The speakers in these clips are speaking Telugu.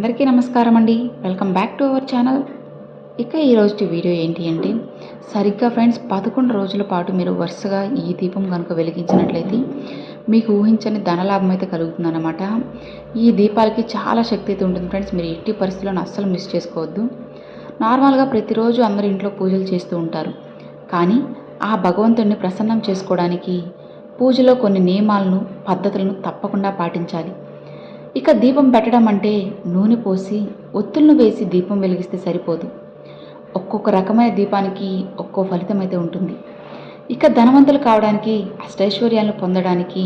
అందరికీ నమస్కారం అండి. Welcome back to our channel. ఇక ఈరోజు వీడియో ఏంటి అంటే సరిగ్గా ఫ్రెండ్స్ పదకొండు రోజుల పాటు మీరు వరుసగా ఈ దీపం కనుక వెలిగించినట్లయితే మీకు ఊహించని ధనలాభం అయితే కలుగుతుందన్నమాట. ఈ దీపాలకి చాలా శక్తి అయితే ఉంటుంది ఫ్రెండ్స్. మీరు ఎట్టి పరిస్థితుల్లో అస్సలు మిస్ చేసుకోవద్దు. నార్మల్గా ప్రతిరోజు అందరు ఇంట్లో పూజలు చేస్తూ ఉంటారు. కానీ ఆ భగవంతుడిని ప్రసన్నం చేసుకోవడానికి పూజలో కొన్ని నియమాలను పద్ధతులను తప్పకుండా పాటించాలి. ఇక దీపం పెట్టడం అంటే నూనె పోసి ఒత్తులను వేసి దీపం వెలిగిస్తే సరిపోదు. ఒక్కొక్క రకమైన దీపానికి ఒక్కో ఫలితం అయితే ఉంటుంది. ఇక ధనవంతులు కావడానికి అష్టైశ్వర్యాలను పొందడానికి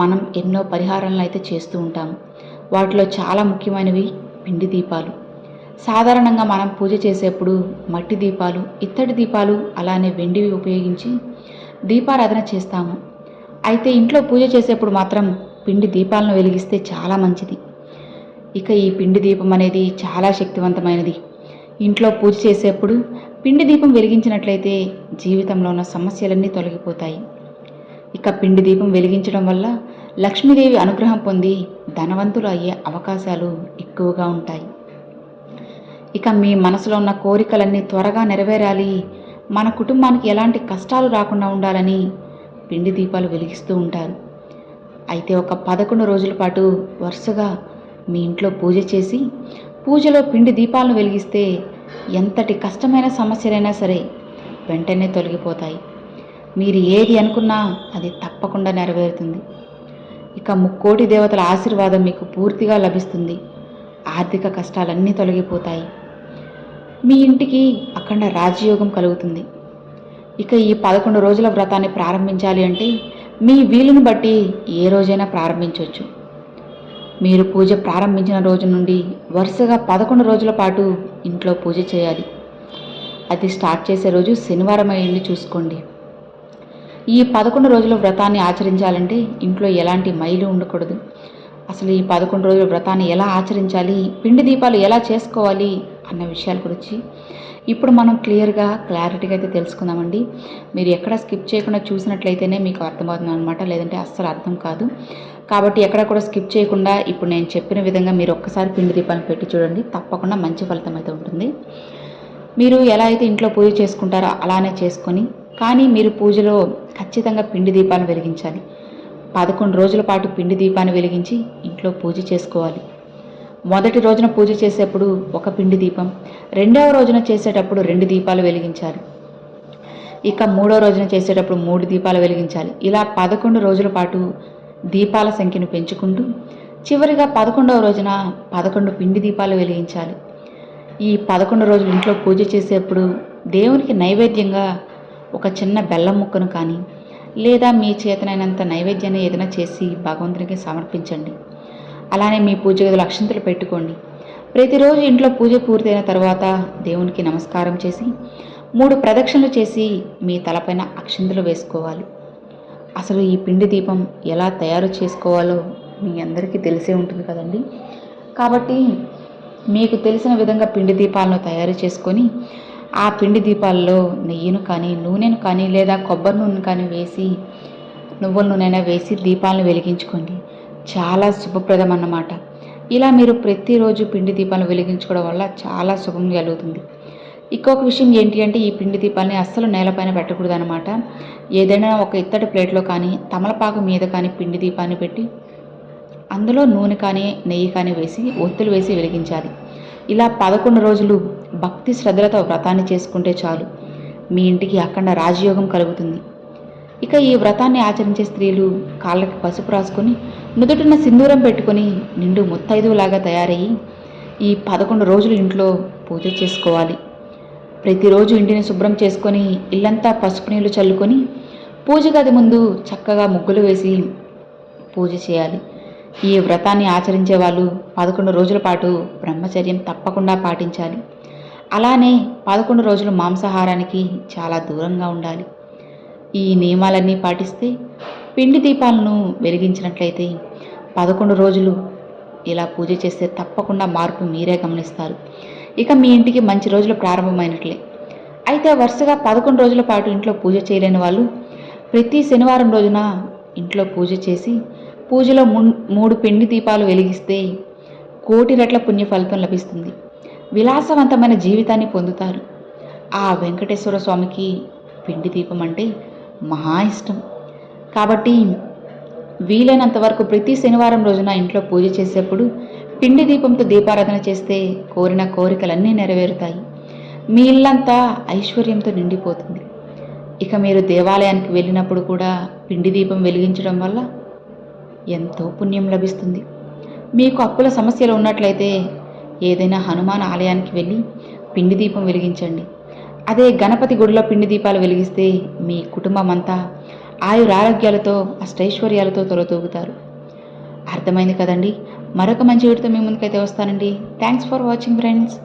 మనం ఎన్నో పరిహారాలను అయితే చేస్తూ ఉంటాము వాటిలో చాలా ముఖ్యమైనవి పిండి దీపాలు. సాధారణంగా మనం పూజ చేసేప్పుడు మట్టి దీపాలు ఇత్తడి దీపాలు అలానే వెండివి ఉపయోగించి దీపారాధన చేస్తాము. అయితే ఇంట్లో పూజ చేసేప్పుడు మాత్రం పిండి దీపాలను వెలిగిస్తే చాలా మంచిది. ఇక ఈ పిండి దీపం అనేది చాలా శక్తివంతమైనది. ఇంట్లో పూజ చేసేప్పుడు పిండి దీపం వెలిగించినట్లయితే జీవితంలో ఉన్న సమస్యలన్నీ తొలగిపోతాయి. ఇక పిండి దీపం వెలిగించడం వల్ల లక్ష్మీదేవి అనుగ్రహం పొంది ధనవంతులు అయ్యే అవకాశాలు ఎక్కువగా ఉంటాయి. ఇక మీ మనసులో ఉన్న కోరికలన్నీ త్వరగా నెరవేరాలి. మన కుటుంబానికి ఎలాంటి కష్టాలు రాకుండా ఉండాలని పిండి దీపాలు వెలిగిస్తూ ఉంటారు. అయితే ఒక పదకొండు రోజుల పాటు వరుసగా మీ ఇంట్లో పూజ చేసి పూజలో పిండి దీపాలను వెలిగిస్తే ఎంతటి కష్టమైన సమస్యలైనా సరే వెంటనే తొలగిపోతాయి. మీరు ఏది అనుకున్నా అది తప్పకుండా నెరవేరుతుంది. ఇక ముక్కోటి దేవతల ఆశీర్వాదం మీకు పూర్తిగా లభిస్తుంది. ఆర్థిక కష్టాలన్నీ తొలగిపోతాయి. మీ ఇంటికి అఖండ రాజయోగం కలుగుతుంది. ఇక ఈ పదకొండు రోజుల వ్రతాన్ని ప్రారంభించాలి అంటే మీ వీలుని బట్టి ఏ రోజైనా ప్రారంభించవచ్చు మీరు పూజ ప్రారంభించిన రోజు నుండి వరుసగా పదకొండు రోజుల పాటు ఇంట్లో పూజ చేయాలి. అది స్టార్ట్ చేసే రోజు శనివారం అయ్యింది చూసుకోండి. ఈ పదకొండు రోజుల వ్రతాన్ని ఆచరించాలంటే ఇంట్లో ఎలాంటి మైలు ఉండకూడదు. అసలు ఈ పదకొండు రోజుల వ్రతాన్ని ఎలా ఆచరించాలి? పిండి దీపాలు ఎలా చేసుకోవాలి? అన్న విషయాల గురించి. ఇప్పుడు మనం క్లియర్గా క్లారిటీగా అయితే తెలుసుకుందామండి. మీరు ఎక్కడ స్కిప్ చేయకుండా చూసినట్లయితేనే మీకు అర్థమవుతుంది అనమాట లేదంటే అస్సలు అర్థం కాదు. కాబట్టి ఎక్కడ కూడా స్కిప్ చేయకుండా ఇప్పుడు నేను చెప్పిన విధంగా మీరు ఒక్కసారి పిండి దీపాలను పెట్టి చూడండి. తప్పకుండా మంచి ఫలితం అయితే ఉంటుంది. మీరు ఎలా అయితే ఇంట్లో పూజ చేసుకుంటారో అలానే చేసుకొని కానీ మీరు పూజలో ఖచ్చితంగా పిండి దీపాలను వెలిగించాలి. పదకొండు రోజుల పాటు పిండి దీపాన్ని వెలిగించి ఇంట్లో పూజ చేసుకోవాలి. మొదటి రోజున పూజ చేసేప్పుడు ఒక పిండి దీపం రెండవ రోజున చేసేటప్పుడు రెండు దీపాలు వెలిగించాలి. ఇక మూడో రోజున చేసేటప్పుడు మూడు దీపాలు వెలిగించాలి. ఇలా పదకొండు రోజుల పాటు దీపాల సంఖ్యను పెంచుకుంటూ చివరిగా పదకొండవ రోజున పదకొండు పిండి దీపాలు వెలిగించాలి. ఈ పదకొండు రోజులు ఇంట్లో పూజ చేసేప్పుడు దేవునికి నైవేద్యంగా ఒక చిన్న బెల్లం ముక్కను కానీ లేదా మీ చేతనైనంత నైవేద్యాన్ని ఏదైనా చేసి భగవంతునికి సమర్పించండి. అలానే మీ పూజ గదిలో అక్షంతలు పెట్టుకోండి. ప్రతిరోజు ఇంట్లో పూజ పూర్తయిన తర్వాత దేవునికి నమస్కారం చేసి మూడు ప్రదక్షిణలు చేసి మీ తలపైన అక్షంతలు వేసుకోవాలి. అసలు ఈ పిండి దీపం ఎలా తయారు చేసుకోవాలో మీ అందరికీ తెలిసే ఉంటుంది కదండి. కాబట్టి మీకు తెలిసిన విధంగా పిండి దీపాలను తయారు చేసుకొని ఆ పిండి దీపాల్లో నెయ్యిను కానీ నూనెను కానీ లేదా కొబ్బరి నూనెను కానీ వేసి నువ్వుల నూనె వేసి దీపాలను వెలిగించుకోండి. చాలా శుభప్రదం అన్నమాట ఇలా మీరు ప్రతిరోజు పిండి దీపాలను వెలిగించుకోవడం వల్ల చాలా శుభం కలుగుతుంది. ఇంకొక విషయం ఏంటి అంటే ఈ పిండి దీపాలని అస్సలు నేలపైన పెట్టకూడదు అనమాట ఏదైనా ఒక ఇత్తడి ప్లేట్లో కానీ తమలపాకు మీద కానీ పిండి దీపాన్ని పెట్టి అందులో నూనె కానీ నెయ్యి కానీ వేసి ఒత్తులు వేసి వెలిగించాలి. ఇలా పదకొండు రోజులు భక్తి శ్రద్ధలతో వ్రతాన్ని చేసుకుంటే చాలు. మీ ఇంటికి అఖండ రాజయోగం కలుగుతుంది. ఇక ఈ వ్రతాన్ని ఆచరించే స్త్రీలు కాళ్ళకి పసుపు రాసుకొని నుదుటిన సింధూరం పెట్టుకొని నిండు ముత్తైదువులాగా తయారయ్యి ఈ పదకొండు రోజులు ఇంట్లో పూజ చేసుకోవాలి. ప్రతిరోజు ఇంటిని శుభ్రం చేసుకొని ఇల్లంతా పసుపు నీళ్ళు చల్లుకొని పూజ గది ముందు చక్కగా ముగ్గులు వేసి పూజ చేయాలి. ఈ వ్రతాన్ని ఆచరించే వాళ్ళు పదకొండు రోజుల పాటు బ్రహ్మచర్యం తప్పకుండా పాటించాలి. అలానే పదకొండు రోజులు మాంసాహారానికి చాలా దూరంగా ఉండాలి. ఈ నియమాలన్నీ పాటిస్తే పిండి దీపాలను వెలిగించినట్లయితే పదకొండు రోజులు ఇలా పూజ చేస్తే తప్పకుండా మార్పు మీరే గమనిస్తారు. ఇక మీ ఇంటికి మంచి రోజులు ప్రారంభమైనట్లే. అయితే వరుసగా పదకొండు రోజుల పాటు ఇంట్లో పూజ చేయలేని వాళ్ళు ప్రతి శనివారం రోజున ఇంట్లో పూజ చేసి పూజలో మూడు పిండి దీపాలు వెలిగిస్తే కోటి రెట్ల పుణ్య ఫలితం లభిస్తుంది. విలాసవంతమైన జీవితాన్ని పొందుతారు. ఆ వెంకటేశ్వర స్వామికి పిండి దీపం అంటే మహా ఇష్టం. కాబట్టి వీలైనంత వరకు ప్రతి శనివారం రోజున ఇంట్లో పూజ చేసేప్పుడు పిండి దీపంతో దీపారాధన చేస్తే కోరిన కోరికలన్నీ నెరవేరుతాయి. మీ ఇల్లంతా ఐశ్వర్యంతో నిండిపోతుంది. ఇక మీరు దేవాలయానికి వెళ్ళినప్పుడు కూడా పిండి దీపం వెలిగించడం వల్ల ఎంతో పుణ్యం లభిస్తుంది. మీకు అప్పుల సమస్యలు ఉన్నట్లయితే ఏదైనా హనుమాన్ ఆలయానికి వెళ్ళి పిండి దీపం వెలిగించండి. అదే గణపతి గుడిలో పిండి దీపాలు వెలిగిస్తే మీ కుటుంబం అంతా ఆయురారోగ్యాలతో అష్టైశ్వర్యాలతో తొలతూగుతారు అర్థమైంది కదండి? మరొక మంచి వీడితో మీ ముందుకైతే వస్తానండి. Thanks for watching friends